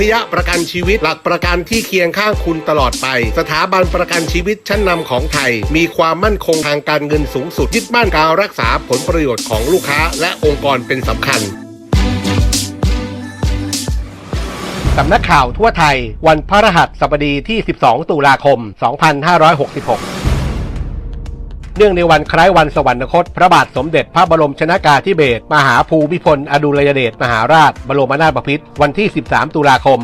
พยประกันชีวิตหลักประกันที่เคียงข้างคุณตลอดไป สถาบันประกันชีวิตชั้นนำของไทย มีความมั่นคงทางการเงินสูงสุดยึดมั่นการรักษาผลประโยชน์ของลูกค้า และองค์กรเป็นสำคัญสำนักข่าวทั่วไทย วันพระรหัสบดีที่ 12 ตุลาคม 2566 เนื่องในวันคล้ายวันสวรรคต พระบาทสมเด็จพระบรมชนากาธิเบศรมหาภูมิพล อดุลยเดชมหาราช บรมนาถบพิตรวันที่ 13 ตุลาคม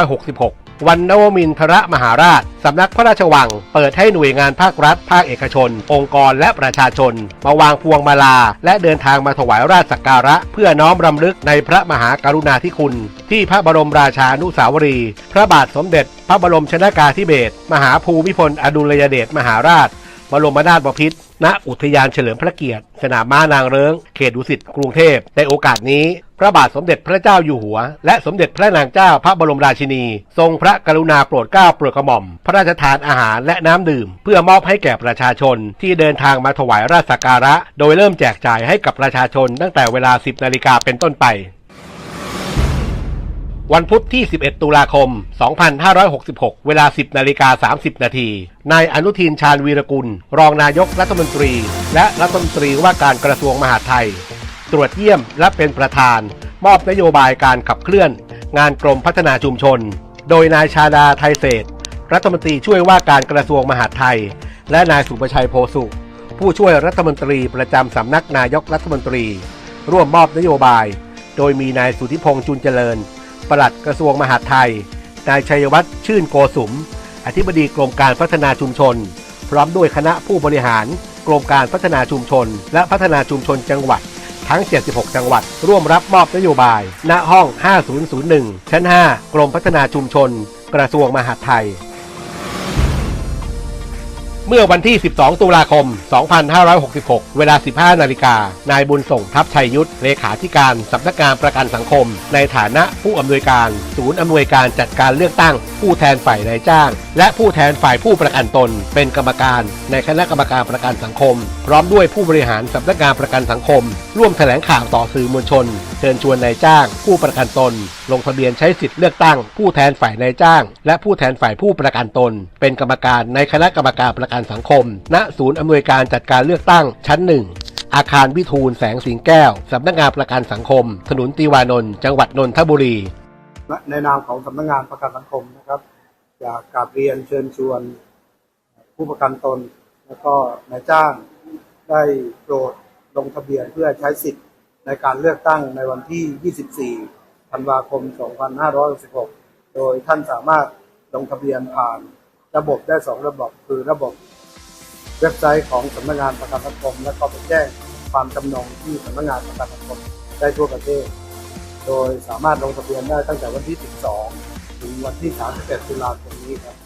2566วันนวมินทรมหาราช สำนักพระราชวัง เปิดให้หน่วยงานภาครัฐ ภาคเอกชน องค์กรและประชาชน มาวางพวงมาลา และเดินทางมาถวายราชสักการะ เพื่อน้อมรำลึกในพระมหากรุณาธิคุณ ที่พระบรมราชานุสาวรี พระบาทสมเด็จ พระบรมชนากาธิเบศรมหาภูมิพล อดุลยเดชมหาราช บรมนาถบพิตรณอุทยานเฉลิมพระเกียรติ สนามม้านางเริงเขตดุสิตกรุงเทพ ในโอกาสนี้ พระบาทสมเด็จพระเจ้าอยู่หัว และสมเด็จพระนางเจ้าพระบรมราชินี ทรงพระกรุณาโปรดเกล้าโปรดกระหม่อม พระราชทานอาหารและน้ำดื่ม เพื่อมอบให้แก่ประชาชนที่เดินทางมาถวายราชสักการะ โดยเริ่มแจกจ่ายให้กับประชาชนตั้งแต่เวลา 10นาฬิกาเป็นต้นไป วันพุธที่ 11 ตุลาคม 2566 เวลา 10 นาฬิกา 30 นาที นายอนุทินชาญวีรกุล รองนายกรัฐมนตรี และรัฐมนตรีว่าการกระทรวงมหาดไทย ตรวจเยี่ยมและเป็นประธาน มอบนโยบายการขับเคลื่อน งานกรมพัฒนาชุมชน โดยนายชาดาไทยเศษ รัฐมนตรีช่วยว่าการกระทรวงมหาดไทย และนายสุประชัยโพสุผู้ช่วยรัฐมนตรีประจำสำนักนายกรัฐมนตรี ร่วมมอบนโยบาย โดยมีนายสุธิพงษ์จุนเจริญ ปลัดกระทรวงมหาดไทย นายชัยวัฒน์ชื่นโกสุม อธิบดีกรมการพัฒนาชุมชน พร้อมด้วยคณะผู้บริหาร กรมการพัฒนาชุมชน และพัฒนาชุมชนจังหวัด ทั้ง 76 จังหวัด ร่วมรับมอบนโยบาย ณ ห้อง 5001 ชั้น 5 กรมพัฒนาชุมชน กระทรวงมหาดไทย เมื่อวันที่ 12 ตุลาคม 2566 เวลา 15 นาฬิกา นายบุญส่งทัพชัยยุทธ เลขาธิการสำนักงานประกันสังคม ในฐานะผู้อำนวยการ ศูนย์อำนวยการจัดการเลือกตั้ง ผู้แทนฝ่ายนายจ้าง และผู้แทนฝ่ายผู้ประกันตน เป็นกรรมการ ในคณะกรรมการประกันสังคม พร้อมด้วยผู้บริหารสำนักงานประกันสังคม ร่วมแถลงข่าวต่อสื่อมวลชน เชิญชวนนายจ้าง ผู้ประกันตน ลงทะเบียนใช้สิทธิ์เลือกตั้ง ผู้แทนฝ่ายนายจ้าง และผู้แทนฝ่ายผู้ประกันตน เป็นกรรมการในคณะกรรมการประกันสังคม ณ ศูนย์อำนวยการจัดการเลือกตั้งชั้นหนึ่งอาคารวิทูลแสงสิงแก้ว สำนักงานประกันสังคม ถนนติวานนท์จังหวัดนนทบุรี ในนามของสำนักงานประกันสังคมนะครับอยากกราบเรียนเชิญชวน ผู้ประกันตน แล้วก็นายจ้างได้โปรดลงทะเบียนเพื่อใช้สิทธิ์ในการเลือกตั้งในวันที่ 24 ธันวาคม 2566 โดยท่านสามารถลงทะเบียนผ่าน ระบบได้สองระบบคือระบบเว็บไซต์ของสำนักงานประกันสังคม และก็ไปแจ้งความจำนงที่สำนักงานประกันสังคมได้ทั่วประเทศ โดยสามารถลงทะเบียนได้ตั้งแต่วันที่ 12 ถึงวันที่ 31 ตุลาคมนี้ครับ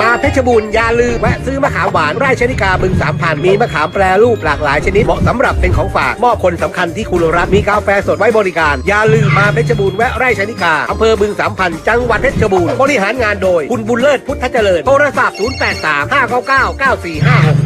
มาเพชรบูรณ์อย่าลืมแวะซื้อมะขามหวานไร่ชนิกาบึงสามพันมีมะขามแปรรูปหลากหลายชนิดเหมาะสำหรับเป็นของฝากมอบคนสำคัญที่คุณรักมีกาแฟสดไว้บริการ อย่าลืมมาเพชรบูรณ์แวะไร่ชนิกาอำเภอบึงสามพันจังหวัดเพชรบูรณ์บริหารงานโดย คุณบุญเลิศพุทธเจริญโทรศัพท์ 0 8 3 5 9 9 9 4 5 6